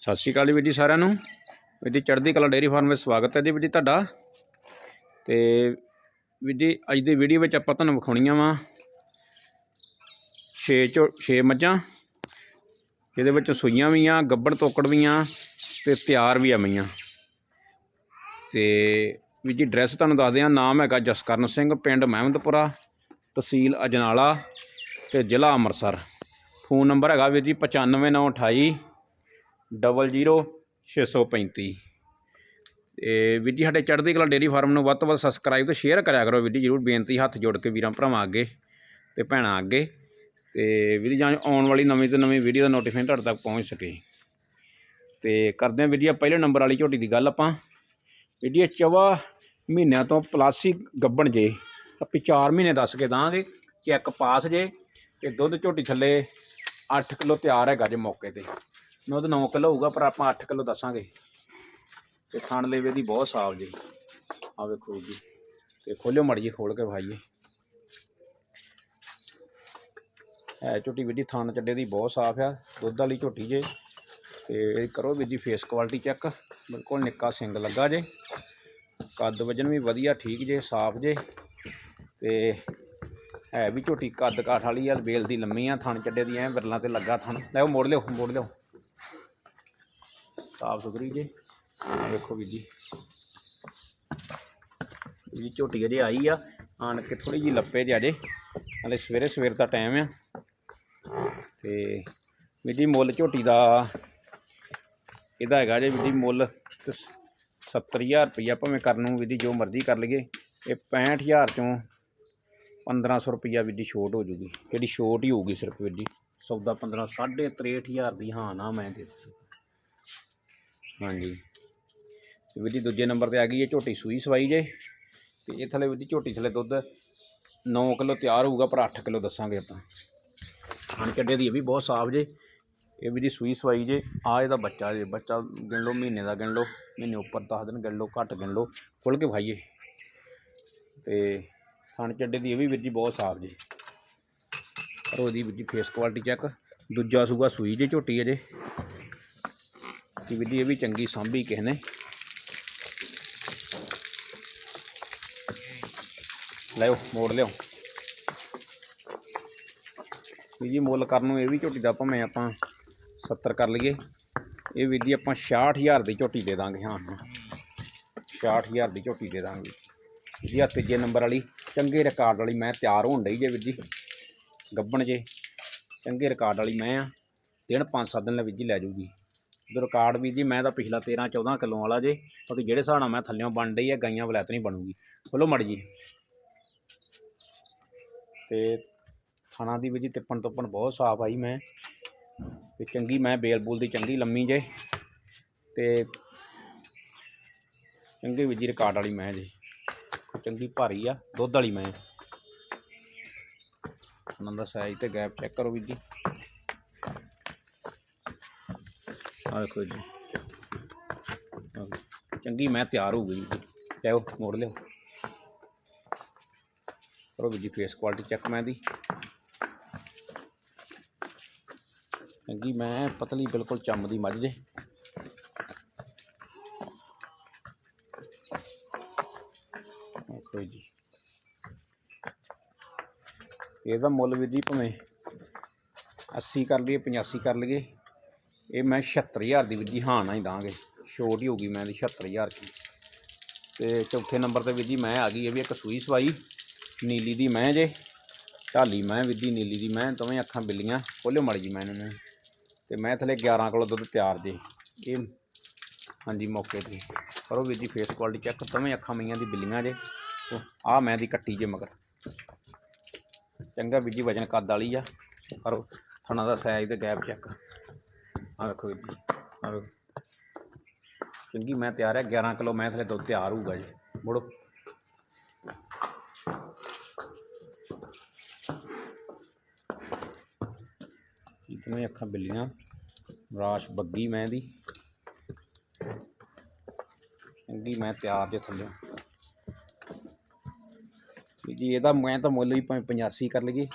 ਸਤਿ ਸ਼੍ਰੀ ਅਕਾਲ ਜੀ ਵੀਰ ਜੀ ਸਾਰਿਆਂ ਨੂੰ। ਵੀਰ ਜੀ ਚੜ੍ਹਦੀ ਕਲਾ ਡੇਅਰੀ ਫਾਰਮ ਵਿੱਚ ਸਵਾਗਤ ਹੈ ਜੀ ਵੀਰ ਜੀ ਤੁਹਾਡਾ। ਤੇ ਵੀਰ ਜੀ ਅੱਜ ਦੀ ਵੀਡੀਓ ਵਿੱਚ ਆਪਾਂ ਤੁਹਾਨੂੰ ਵਿਖਾਉਣੀਆਂ ਵਾ 6 ਚੋ 6 ਮੱਝਾਂ। ਜਿਹਦੇ ਵਿੱਚ ਸੂਈਆਂ ਵੀ ਆ, ਗੱਬੜ ਤੋਕੜ ਵੀ ਆ ਤੇ ਤਿਆਰ ਵੀ ਆ ਮਈਆਂ। ਤੇ ਵੀਰ ਜੀ ਡਰੈਸ ਤੁਹਾਨੂੰ ਦੱਸਦੇ ਆ ਨਾਮ ਹੈਗਾ ਜਸਕਰਨ ਸਿੰਘ, ਪਿੰਡ ਮਹਿਮਦਪੁਰਾ, ਤਹਿਸੀਲ ਅਜਨਾਲਾ ਤੇ ਜ਼ਿਲ੍ਹਾ ਅੰਮ੍ਰਿਤਸਰ। ਫੋਨ ਨੰਬਰ ਹੈਗਾ ਵੀਰ ਜੀ 95928 ਡਬਲ ਜ਼ੀਰੋ ਛੇ ਸੌ ਪੈਂਤੀ ਤੇ ਵੀਰ ਜੀ, ਸਾਡੇ ਚੜ੍ਹਦੀ ਕਲਾ ਡੇਅਰੀ ਫਾਰਮ ਨੂੰ ਵੱਧ ਤੋਂ ਵੱਧ ਸਬਸਕ੍ਰਾਈਬ ਤੇ ਸ਼ੇਅਰ ਕਰਿਆ ਕਰੋ। ਵੀਰ ਜੀ, ਜਰੂਰ ਬੇਨਤੀ ਹੱਥ ਜੋੜ ਕੇ ਵੀਰਾਂ, ਭਰਾਵਾਂ ਅੱਗੇ ਤੇ ਭੈਣਾਂ ਅੱਗੇ। ਤੇ ਵੀਰ ਜੀ ਆਉਣ ਵਾਲੀ ਨਵੀਂ ਤੋਂ ਨਵੀਂ ਵੀਡੀਓ ਦਾ ਨੋਟੀਫਿਕੇਸ਼ਨ ਤੁਹਾਡੇ ਤੱਕ ਪਹੁੰਚ ਸਕੇ। ਤੇ ਕਰਦੇ ਹਾਂ ਵੀਰ ਜੀ ਪਹਿਲੇ ਨੰਬਰ ਵਾਲੀ ਝੋਟੀ ਦੀ ਗੱਲ ਆਪਾਂ। ਵੀਰ ਜੀ ਚਵਾ ਮਹੀਨਿਆਂ ਤੋਂ ਪਲੱਸ ਹੀ ਗੱਬਣ ਜੇ। ਆਪਾਂ 4 ਮਹੀਨੇ ਦੱਸ ਕੇ ਦਾਂਗੇ ਚੈੱਕ ਪਾਸ ਜੇ। ਤੇ ਦੁੱਧ ਝੋਟੀ ਥੱਲੇ 8 ਕਿਲੋ ਤਿਆਰ ਹੈਗਾ ਜੇ ਮੌਕੇ ਤੇ। ਦੁੱਧ 9 ਕਿਲੋ ਹੋਊਗਾ, ਪਰ ਆਪਾਂ 8 ਕਿਲੋ ਦੱਸਾਂਗੇ। ਤੇ ਖਾਣ ਲੇਵੇ ਦੀ ਬਹੁਤ ਸਾਫ਼ ਜੀ। ਆ ਵੇਖੋ ਜੀ। ਤੇ ਖੋਲਿਓ ਮੜ ਜੀ ਖੋਲ ਕੇ ਵਿਖਾਈਏ। ਹੈ ਝੋਟੀ ਵੀਡੀ ਥਣ ਚੱਡੇ ਦੀ ਬਹੁਤ ਸਾਫ਼ ਆ। ਦੁੱਧ ਵਾਲੀ ਝੋਟੀ ਜੇ। ਤੇ ਕਰੋ ਵੀਰ ਜੀ ਫੇਸ ਕੁਆਲਿਟੀ ਚੈੱਕ ਬਿਲਕੁਲ ਨਿੱਕਾ ਸਿੰਗ ਲੱਗਾ ਜੇ। ਕੱਦ ਵਜਨ ਵੀ ਵਧੀਆ, ਠੀਕ ਜੇ, ਸਾਫ਼ ਜੇ। ਤੇ ਹੈ ਵੀ ਝੋਟੀ ਕੱਦ ਕਾਠ ਵਾਲੀ ਆ, ਬੇਲ ਦੀ ਲੰਮੀ ਆ ਥਣ ਚੱਡੇ ਦੀ ਐ, ਵਿਰਲਾਂ ਤੇ ਲੱਗਾ ਥਣ ਲੈ ਉਹ ਮੋੜ ਲਿਓ ਮੋੜ ਲਿਓ। ਸਾਫ਼ ਸੁਥਰੀ ਜੇ। ਆਹ ਵੇਖੋ ਵੀਰ ਜੀ। ਜੀ ਝੋਟੀ ਅਜੇ ਆਈ ਆ। ਆਣ ਕੇ ਥੋੜੀ ਜੀ ਲੱਪੇ ਜੇ ਅਜੇ। ਹਲੇ ਸਵੇਰੇ ਸਵੇਰ ਦਾ ਟਾਈਮ ਆ। ਤੇ ਵੀਰ ਜੀ ਮੁੱਲ ਝੋਟੀ ਦਾ ਇਹਦਾ ਹੈਗਾ ਜੇ ਵੀਰ ਜੀ ਮੁੱਲ ਤੇ 70000 ਰੁਪਈਆ ਭਾਵੇਂ ਕਰਨ ਨੂੰ ਵੀਰ ਜੀ ਜੋ ਮਰਜ਼ੀ ਕਰ ਲਈਏ। ਇਹ 65000 ਚੋਂ 1500 ਰੁਪਈਆ ਵੀਰ ਜੀ ਛੋਟ ਹੋ ਜੂਗੀ। ਜਿਹੜੀ ਛੋਟ ਹੀ ਹੋਊਗੀ ਸਿਰਫ ਵੀਰ ਜੀ। ਸੌਦਾ 15 ਸਾਢੇ 63000 ਦੀ ਹਾਂ ਨਾ ਮੈਂ ਦੇ ਦਿੱਤੀ। ਹਾਂਜੀ। ਤੇ ਵੀਰ ਜੀ ਦੂਜੇ ਨੰਬਰ ਤੇ ਆ ਗਈ ਇਹ ਝੋਟੀ ਸੂਈ ਸਵਾਈ ਜੇ। ਤੇ ਇਹ ਥੱਲੇ ਵੀਰ ਜੀ ਝੋਟੀ ਥੱਲੇ ਦੁੱਧ 9 ਕਿਲੋ ਤਿਆਰ ਹੋਊਗਾ, ਪਰ 8 ਕਿਲੋ ਦੱਸਾਂਗੇ ਆਪਾਂ। ਖਾਣ ਚੱਡੇ ਦੀ ਇਹ ਵੀ ਬਹੁਤ ਸਾਫ਼ ਜੇ। ਇਹ ਵੀ ਜੀ ਸੂਈ ਸਵਾਈ ਜੇ। ਆ ਇਹਦਾ ਬੱਚਾ ਜੇ। ਬੱਚਾ ਗਿਣ ਲਓ, ਮਹੀਨੇ ਦਾ ਗਿਣ ਲਓ, ਮਹੀਨੇ ਉੱਪਰ 10 ਦਿਨ ਗਿਣ ਲਓ, ਘੱਟ ਗਿਣ ਲਓ ਖੁੱਲ ਕੇ ਖਾਈਏ ਤੇ ਖਾਣ ਚੱਡੇ ਦੀ ਇਹ ਵੀ ਵੀਰ ਜੀ ਬਹੁਤ ਸਾਫ਼ ਜੇ। ਪਰ ਉਹਦੀ ਵੀਰ ਜੀ ਫੇਸ ਕੁਆਲਿਟੀ ਚੈੱਕ ਦੂਜਾ ਸੂਗਾ ਸੂਈ ਜੇ ਝੋਟੀ ਹੈ ਜੇ ਵੀਰ ਜੀ ਇਹ ਵੀ ਚੰਗੀ ਸਾਂਭੀ ਕਿਸੇ ਨੇ। ਲਿਓ ਮੋੜ ਲਿਓ ਵੀਰ ਜੀ ਮੁੱਲ ਕਰਨ ਨੂੰ ਇਹ ਵੀ ਝੋਟੀ ਦਾ ਭਾਵੇਂ ਆਪਾਂ 70 ਕਰ ਲਈਏ। ਇਹ ਵੀਰ ਜੀ ਆਪਾਂ 66000 ਦੀ ਝੋਟੀ ਦੇ ਦਾਂਗੇ, ਹਾਂ ਹਾਂ। 66000 ਦੀ ਝੋਟੀ ਦੇ ਦਾਂਗੇ। ਵੀਰ ਜੀ ਆਹ ਤੀਜੇ ਨੰਬਰ ਵਾਲੀ, ਚੰਗੇ ਰਿਕਾਰਡ ਵਾਲੀ ਮੈਂ ਤਿਆਰ ਹੋਣ ਲਈ ਜੇ ਵੀਰ ਜੀ ਗੱਬਣ ਜੇ, ਚੰਗੇ ਰਿਕਾਰਡ ਵਾਲੀ ਮੈਂ ਆ। ਦਿਨ 5-7 ਦਿਨ ਲੈ ਵੀਰ ਜੀ ਲੈ ਜੂਗੀ ਜੋ ਰਿਕਾਰਡ ਵੀ ਜੀ, ਮੈਂ ਤਾਂ ਪਿਛਲਾ 13-14 ਕਿਲੋ ਵਾਲਾ ਜੇ ਕਿਉਂਕਿ ਜਿਹੜੇ ਹਿਸਾਬ ਨਾਲ ਮੈਂ ਥੱਲਿਓਂ ਬਣ ਡਈ ਆ, ਗਾਈਆਂ ਵਲੈਤ ਨਹੀਂ ਬਣੂਗੀ। ਬੋਲੋ ਮੜ ਜੀ। ਤੇ ਖਾਣਾ ਦੀ ਵੀ ਜੀ ਤਿੱਪਣ ਤੁੱਪਣ ਬਹੁਤ ਸਾਫ਼ ਆਈ ਮੈਂ। ਤੇ ਚੰਗੀ ਮੈਂ ਬੇਲ ਬੂਲ ਦੀ ਚੰਗੀ ਲੰਮੀ ਜੇ। ਤੇ ਚੰਗੀ ਵੀ ਜੀ ਰਿਕਾਰਡ ਵਾਲੀ ਮੈਂ ਜੀ। ਚੰਗੀ ਭਾਰੀ ਆ, ਦੁੱਧ ਵਾਲੀ ਮੈਂ। ਉਹਨਾਂ ਦਾ ਸਾਈਜ਼ ਤੇ ਗੈਪ ਚੈੱਕ ਕਰੋ ਵੀ ਜੀ। ਆਹ ਦੇਖੋ ਜੀ। ਚੰਗੀ ਮੈਂ ਤਿਆਰ ਹੋ ਗਈ ਜੀ। ਲਿਆਓ ਮੋੜ ਲਿਓ ਕਰੋ ਵੀ ਜੀ ਫੇਸ ਕੁਆਲਿਟੀ ਚੈੱਕ ਮੈਂ ਦੀ। ਚੰਗੀ ਮੈਂ ਪਤਲੀ ਬਿਲਕੁਲ ਚੰਮ ਦੀ ਮੱਝ ਜੇ। ਕੋਈ ਜੀ। ਇਹਦਾ ਮੁੱਲ ਵੀ ਜੀ ਭਾਵੇਂ 80 ਕਰ ਲਈਏ 85 ਕਰ ਲਈਏ। ਇਹ ਮੈਂ 76000 ਦੀ ਵੀਰ ਜੀ, ਹਾਂ ਨਾ ਹੀ ਦਾਂਗੇ। ਛੋਟ ਹੀ ਹੋਊਗੀ ਮੈਂ ਦੀ 76000 ਦੀ। ਤੇ ਚੌਥੇ ਨੰਬਰ ਤੇ ਵੀਰ ਜੀ ਮੈਂ ਆ ਗਈ ਇਹ ਵੀ ਇੱਕ ਸੂਈ ਸਵਾਈ, ਨੀਲੀ ਦੀ ਮੈਂ ਜੇ, ਢਾਲੀ ਮੈਂ ਵੀਰ ਨੀਲੀ ਦੀ ਮੈਂ, ਦੋਵੇਂ ਅੱਖਾਂ ਬਿੱਲੀਆਂ, ਖੋਲਿਓ ਮੜ ਜੀ ਮੈਂ ਇਹਨਾਂ ਨੂੰ। ਤੇ ਮੈਂ ਥੱਲੇ 11 ਕਿਲੋ ਦੁੱਧ ਤਿਆਰ ਜੇ। ਇਹ ਹਾਂਜੀ ਮੌਕੇ ਤੇ। ਕਰੋ ਵੀਰ ਜੀ ਫੇਸ ਕੁਆਲਿਟੀ ਚੈੱਕ ਦੋਵੇਂ ਅੱਖਾਂ ਮਈਆਂ ਦੀ ਬਿੱਲੀਆਂ ਜੇ। ਆ ਮੈਂ ਦੀ ਕੱਟੀ ਜੇ ਮਗਰ। ਚੰਗਾ ਵੀਰ ਜੀ, ਵਜਨ ਕੱਦ ਵਾਲੀ ਆ। ਕਰੋ, ਥਣਾ ਦਾ ਸਾਈਜ਼ ਤੇ ਗੈਪ ਚੈੱਕ ਆ ਵੇਖੋ ਜੀ ਆ ਵੇਖੋ ਚੰਗੀ, ਮੈਂ ਤਿਆਰ ਹੈ 11 ਕਿਲੋ ਮੈਂ ਥੱਲੇ ਦੁੱਧ ਤਿਆਰ ਹੋਊਗਾ ਜੀ। ਮੁੜੋ। ਇਤਨੇ ਅੱਖਾਂ ਬਿੱਲੀਆਂ, ਰਾਸ਼ ਬੱਗੀ ਮੈਂ ਦੀ ਚੰਗੀ, ਮੈਂ ਤਿਆਰ ਜੇ ਥੱਲੇ। ਵੀ ਜੀ, ਇਹਦਾ ਮੈਂ ਤਾਂ ਮੁੱਲ ਵੀ ਭਾਵੇਂ 85 ਕਰ ਲਈਏ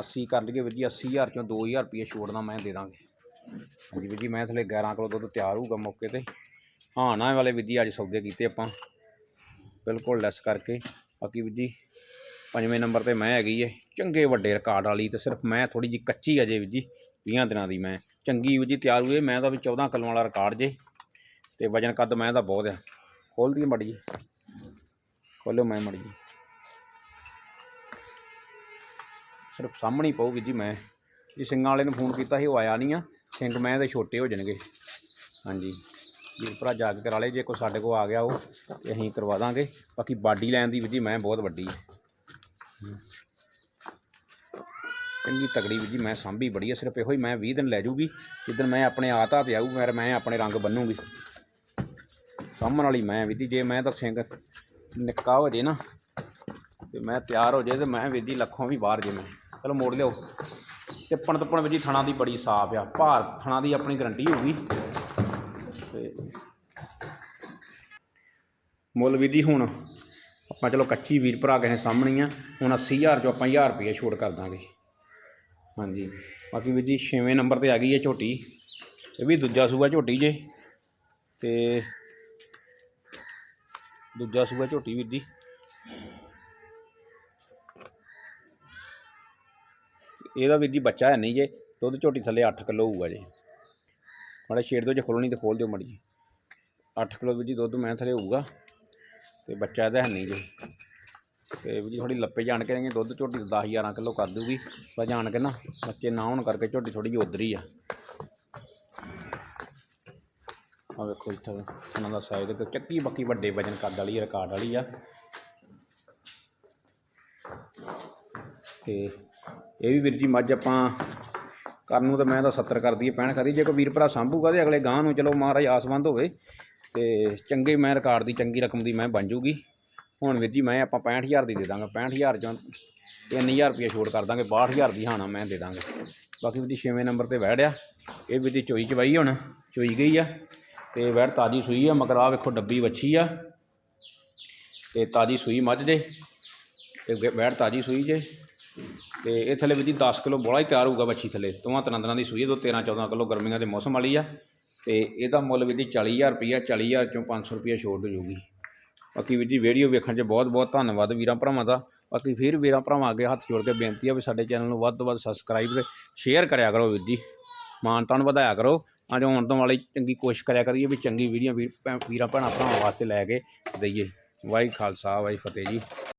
80 ਕਰ ਲਈਏ ਵੀਰ ਜੀ 80000 ਚੋਂ 2000 ਰੁਪਏ ਛੋੜਨਾ ਮੈਂ ਦੇ ਦਾਂਗੇ। ਹਾਂਜੀ ਵੀਰ ਜੀ, ਮੈਂ ਥਲੇ 11 ਕਿਲੋ ਦੁੱਧ ਤਿਆਰ ਹੋਊਗਾ ਮੌਕੇ ਤੇ। ਹਾਂ, ਨਾ ਵਾਲੇ ਵੀਰ ਜੀ, ਅੱਜ ਸੌਦੇ ਕੀਤੇ ਆਪਾਂ। ਬਿਲਕੁਲ ਲੈਸ ਕਰਕੇ। ਬਾਕੀ ਵੀਰ ਜੀ, ਪੰਜਵੇਂ ਨੰਬਰ ਤੇ ਮੈਂ ਹੈਗੀ ਏ, ਚੰਗੇ ਵੱਡੇ ਰਿਕਾਰਡ ਵਾਲੀ ਤੇ ਸਿਰਫ ਮੈਂ ਥੋੜੀ ਜੀ ਕੱਚੀ ਅਜੇ ਵੀਰ ਜੀ 20 ਦਿਨਾਂ ਦੀ ਮੈਂ। ਚੰਗੀ ਵੀਰ ਜੀ ਤਿਆਰ ਹੋਈ ਮੈਂ ਤਾਂ ਵੀ 14 ਕਿਲੋ ਵਾਲਾ ਰਿਕਾਰਡ ਜੇ। ਤੇ ਵਜਨ ਕੱਦ ਮੈਂ ਤਾਂ ਬਹੁਤ ਆ। ਖੋਲਦੀ ਮੜੀ ਜੀ। ਖੋਲੋ ਮੈਂ ਮੜੀ ਜੀ। ਸਿਰਫ ਸਾਹਮਣੇ ਪਊ ਵੀਰ ਜੀ ਮੈਂ। ਜੀ ਸਿੰਘਾਂ ਵਾਲੇ ਨੂੰ ਫੋਨ ਕੀਤਾ ਸੀ, ਉਹ ਆਇਆ ਨਹੀਂ ਆ। ਸਿੰਘ ਮੈਂ ਦੇ ਛੋਟੇ ਹੋ ਜਾਣਗੇ। ਹਾਂਜੀ। ਵੀਰ ਭਰਾ ਜਾ ਕੇ ਕਰਾ ਲਏ ਜੇ ਕੋਈ ਸਾਡੇ ਕੋਲ ਆ ਗਿਆ ਉਹ, ਤੇ ਅਸੀਂ ਕਰਵਾ ਦਾਂਗੇ। ਬਾਕੀ ਬਾਡੀ ਲੈਣ ਦੀ ਵੀਰ ਜੀ, ਮੈਂ ਬਹੁਤ ਵੱਡੀ ਹੈ। ਹਮ। ਚੰਗੀ ਤਗੜੀ ਵੀਰ ਜੀ, ਮੈਂ ਸਾਂਭੀ ਬੜੀ ਹੈ ਸਿਰਫ ਇਹੋ ਹੀ ਮੈਂ 20 ਦਿਨ ਲੈ ਜੂਗੀ, ਜਿੱਦਣ ਮੈਂ ਆਪਣੇ ਆਤਾ ਤੇ ਆਊ, ਫਿਰ ਮੈਂ ਆਪਣੇ ਰੰਗ ਬੰਨੂਗੀ। ਸਾਂਭਣ ਵਾਲੀ ਮੈਂ ਵੀ ਜੀ, ਜੇ ਮੈਂ ਤਾਂ ਸਿੰਘ ਨਿੱਕਾ ਹੋ ਜੇ ਨਾ, ਤੇ ਮੈਂ ਤਿਆਰ ਹੋ ਜੇ, ਤੇ ਮੈਂ ਵੀਰ ਜੀ, ਲੱਖੋਂ ਵੀ ਬਾਹਰ ਜੇ ਮੈਂ। ਚਲੋ ਮੋੜ ਲਿਓ ਟਿੱਪਣ ਟੱਪਣ ਵਿੱਚ ਹੀ ਥਣਾ ਦੀ ਬੜੀ ਸਾਫ਼ ਆ। ਭਾਰ ਥਣਾ ਦੀ ਆਪਣੀ ਗਰੰਟੀ ਹੋਊਗੀ ਤੇ ਮੁੱਲ ਵੀ ਜੀ ਹੁਣ ਆਪਾਂ ਚਲੋ ਕੱਚੀ ਵੀਰ ਭਰਾ ਕਿਸੇ ਸਾਹਮਣੇ ਆ। ਹੁਣ 80000 ਚੋਂ ਆਪਾਂ 1000 ਰੁਪਏ ਛੋੜ ਕਰ ਦਾਂਗੇ। ਹਾਂਜੀ। ਬਾਕੀ ਵੀਰ ਜੀ 6ਵੇਂ ਨੰਬਰ ਤੇ ਆ ਗਈ ਹੈ ਝੋਟੀ। ਇਹ ਵੀ ਦੂਜਾ ਸੂਆ ਝੋਟੀ ਜੇ। ਤੇ ਦੂਜਾ ਸੂਆ ਝੋਟੀ ਵੀਰ ਜੀ। ਇਹਦਾ ਵੀਰ ਜੀ ਬੱਚਾ ਹੈ ਨਹੀਂ ਜੇ ਦੁੱਧ ਝੋਟੀ ਥੱਲੇ 8 ਕਿਲੋ ਹੋਊਗਾ ਜੇ। ਮਾੜਾ ਛੇੜ ਦਿਓ ਜੇ ਖੋਲਣੀ ਤੇ ਖੋਲ ਦਿਓ ਮੜੀ ਜੀ 8 ਕਿਲੋ ਵੀਰ ਜੀ ਦੁੱਧ ਮੈਂ ਥੱਲੇ ਹੋਊਗਾ, ਤੇ ਬੱਚਾ ਇਹਦਾ ਹੈ ਨਹੀਂ ਜੇ। ਤੇ ਵੀ ਜੀ ਥੋੜੀ ਲੱਪੇ ਜਾਣ ਕੇ ਰਹਿੰਗੇ ਦੁੱਧ ਝੋਟੀ 10 11 ਕਿਲੋ ਕਰ ਦੂਗੀ, ਪਰ ਜਾਣ ਕੇ ਨਾ ਬੱਚੇ ਨਾ ਹੋਣ ਕਰਕੇ ਝੋਟੀ ਥੋੜੀ ਜਿਹੀ ਉਧਰੀ ਆ। ਆ ਵੇਖੋ ਇੱਥੇ ਉਹਨਾਂ ਦਾ ਸਾਈਜ਼ ਤੇ ਚੱਕੀ ਬੱਕੀ ਵੱਡੇ ਵਜਨ ਕੱਦ ਵਾਲੀ ਰਿਕਾਰਡ ਵਾਲੀ ਆ। ਤੇ ਇਹ ਵੀ ਵੀਰ ਜੀ, ਮੱਝ ਆਪਾਂ ਕਰਨ ਨੂੰ ਤਾਂ ਮੈਂ ਤਾਂ 70 ਕਰਦੀ ਹੈ 65 ਕਰਦੀ ਜੇ ਕੋਈ ਵੀਰ ਭਰਾ ਸਾਂਭੂਗਾ ਤੇ ਅਗਲੇ ਗਾਂ ਨੂੰ ਚਲੋ ਮਹਾਰਾਜ ਆਸਵੰਦ ਹੋਵੇ ਤੇ ਚੰਗੇ ਮੈਂ ਰਿਕਾਰਡ ਦੀ ਚੰਗੀ ਰਕਮ ਦੀ ਮੈਂ ਬਣ ਜੂਗੀ। ਹੁਣ ਵੀਰ ਜੀ, ਮੈਂ ਆਪਾਂ 65000 ਦੀ ਦੇ ਦਾਂਗਾ 65000 ਚੋਂ 3000 ਰੁਪਏ ਛੋੜ ਕਰ ਦਾਂਗੇ 62000 ਦੀ ਹਾਣਾ ਮੈਂ ਦੇ ਦਾਂਗੇ। ਬਾਕੀ ਵੀਰ ਜੀ 6ਵੇਂ ਨੰਬਰ ਤੇ ਵੈੜ ਆ ਇਹ ਵੀਰ ਜੀ, ਚੋਈ ਚਵਾਈ ਹੁਣ, ਚੋਈ ਗਈ ਆ ਤੇ ਵੜ ਤਾਜੀ ਸੂਈ ਆ, ਮਗਰ ਆ ਵੇਖੋ ਡੱਬੀ ਵੱਛੀ ਆ। ਤੇ ਤਾਜੀ ਸੂਈ ਮੱਝ ਦੇ, ਤੇ ਵੜ ਤਾਜੀ ਸੂਈ ਜੇ। ਤੇ ਇਹ ਥੱਲੇ ਵੀ ਜੀ 10 ਕਿਲੋ ਬੋਲਾ ਹੀ ਤਿਆਰ ਹੋਊਗਾ ਬੱਚੀ ਥੱਲੇ। ਦੋਵਾਂ ਤਰ੍ਹਾਂ ਤਰ੍ਹਾਂ ਦੀ ਸੂਈ ਹੈ, ਦੋ 13 14 ਕਿਲੋ ਗਰਮੀਆਂ ਦੇ ਮੌਸਮ ਵਾਲੀ ਆ। ਤੇ ਇਹਦਾ ਮੁੱਲ ਵੀ ਜੀ 40000 ਰੁਪਈਆ 40000 ਚੋਂ 500 ਰੁਪਈਆ ਛੋਟ ਹੋ ਜਾਊਗੀ। ਬਾਕੀ ਵੀਰ ਜੀ ਵੀਡੀਓ ਵੇਖਣ 'ਚ ਬਹੁਤ ਬਹੁਤ ਧੰਨਵਾਦ ਵੀਰਾਂ ਭਰਾਵਾਂ ਦਾ। ਬਾਕੀ ਫਿਰ ਵੀਰਾਂ ਭਰਾਵਾਂ ਅੱਗੇ ਹੱਥ ਜੋੜ ਕੇ ਬੇਨਤੀ ਆ ਵੀ ਸਾਡੇ ਚੈਨਲ ਨੂੰ ਵੱਧ ਤੋਂ ਵੱਧ ਸਬਸਕ੍ਰਾਈਬ ਤੇ ਸ਼ੇਅਰ ਕਰਿਆ ਕਰੋ ਵੀਰ ਜੀ। ਮਾਨ ਤਾਨ ਵਧਾਇਆ ਕਰੋ। ਅੱਜ ਆਉਣ ਤੋਂ ਵਾਲੀ ਚੰਗੀ ਕੋਸ਼ਿਸ਼ ਕਰਿਆ ਕਰੀਏ ਵੀ ਚੰਗੀ ਵੀਡੀਓ ਵੀਰ ਭੈ- ਵੀਰਾਂ ਭੈਣਾਂ ਭਰਾਵਾਂ ਵਾਸਤੇ ਲੈ ਕੇ ਦਈਏ। ਵਾਹਿ ਖਾਲਸਾ ਵਾਹਿ ਫਤਿਹ ਜੀ।